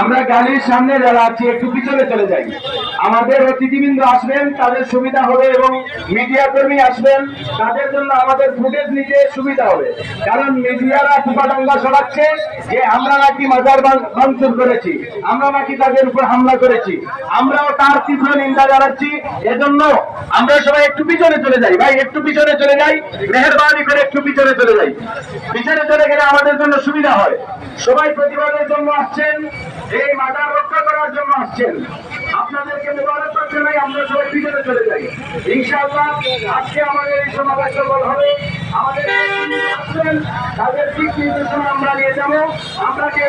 আমরা গাড়ির সামনে যারা আছি একটু পিছনে চলে যাই। আমাদের অতিথিবৃন্দ আসবেন, তাদের সুবিধা হবে এবং মিডিয়া কর্মী আসবেন। তাদের জন্য আমাদের ফুটেজ নিতে সুবিধা হবে। কারণ মিডিয়ারা কুপাডাঙ্গা ছড়াচ্ছে যে আমরা নাকি মাজার ভাঙচুর করেছি, আমরা নাকি তাদের উপর হামলা করেছি, আমরাও তার তীব্র নিন্দা জানাচ্ছি। এজন্য আমরা সবাই একটু পিছনে চলে যাই। ভাই, একটু পিছনে চলে যাই। মেহরবানি করে একটু পিছনে চলে যাই। পিছনে চলে গেলে আমাদের জন্য সুবিধা হয়। সবাই প্রতিবাদের জন্য আসছেন। এই মাজার আসছেন। আপনাদেরকে মোবারকবাদ জানাই আমরা সবাই পিছনে চলে যাই। ইনশাআল্লাহ, আজকে আমাদের এই সমাবেশ সফল হবে। আমাদের নির্দেশনা আমরা নিয়ে আমরা কে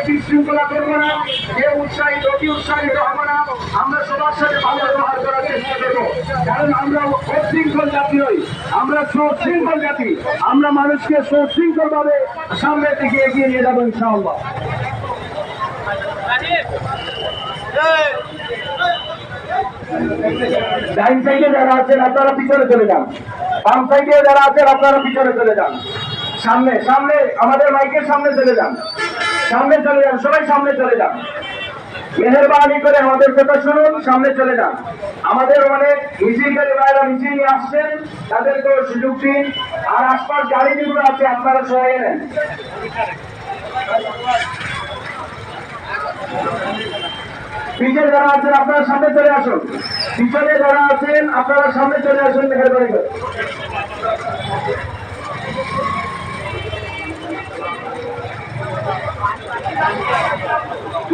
না আমরা সবার সাথে আমরা জাতি নই, আমরা জাতি। আমরা মানুষকে সুশৃঙ্খল ভাবে সামনের দিকে এগিয়ে নিয়ে যাব ইনশাআল্লাহ। ডাইন সাইডে যারা আছেন, আপনারা পিছনে চলে যান। বাম সাইডে যারা আছেন, আপনারা পিছনে চলে যান। সামনে সামনে, আমাদের মাইকের সামনে চলে যান। সামনে চলে যান, সবাই সামনে চলে যান। মেহরবানি করে আমাদের কথা শুনুন, সামনে চলে যান। আমাদের অনেক মিছিলকারী ভাইরা মিছিল নিয়ে আসছেন তাদেরকেও সুযোগ দিন আর আশপাশ গাড়ি যেগুলো আছে, আপনারা সবাই নেন পিছনে যারা আছেন, আপনারা সামনে চলে আসুন। পিছনে যারা আছেন, আপনারা সামনে চলে আসুন মেহরবানি করে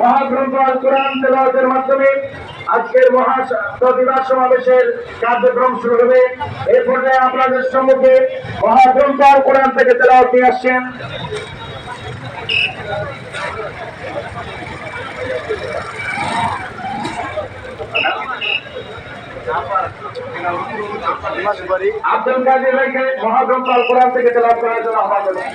মহাগ্রন্থ কোরআন তেলাওয়াতের মাধ্যমে আজকের মহা প্রতিবাদ সমাবেশের কার্যক্রম শুরু হবে। এরপরে আপনাদের সম্মুখে মহাগ্রন্থ কোরআন থেকে তেলাওয়াত নিয়ে আসছেন। আব্দুল কাদের ভাইকে মহাগ্রন্থ আল কোরআন থেকে তেলাওয়াত করার জন্য আহ্বান জানাই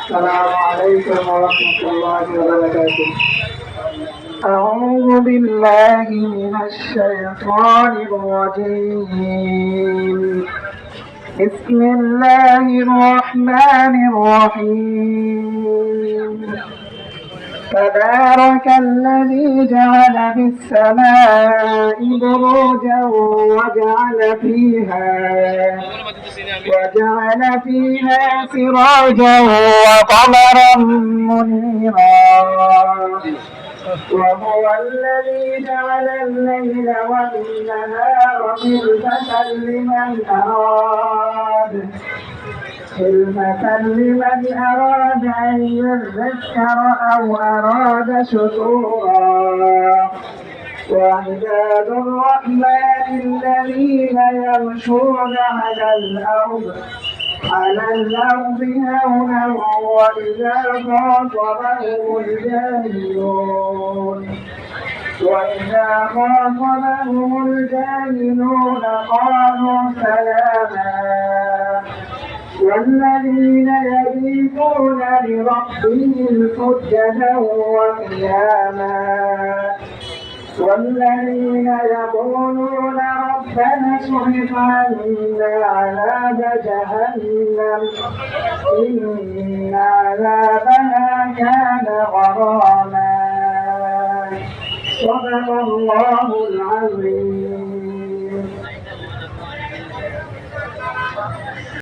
السلام عليكم ورحمة الله وبركاته أعوذ بالله من الشيطان الرجيم بسم الله الرحمن الرحيم تبارك الذي جعل في السماء بروجا وجعل فيها وجعل فيها سراجا وقمرا منيرا. وهو الذي جعل الليل والنهار خلفة لمن أراد. خلفة لمن أراد أن يذكر أو أراد شكورا. وعباد الرحمن الذين يمشون على الأرض على الأرض هونا وإذا خاطبهم الجاهلون وإذا خاطبهم الجاهلون قالوا سلاما. والذين يبيتون لربهم سجدا وقياما. والذين يقولون ربنا اصرف عنا عذاب جهنم. إن عذابها كان غراما. صدق الله العظيم.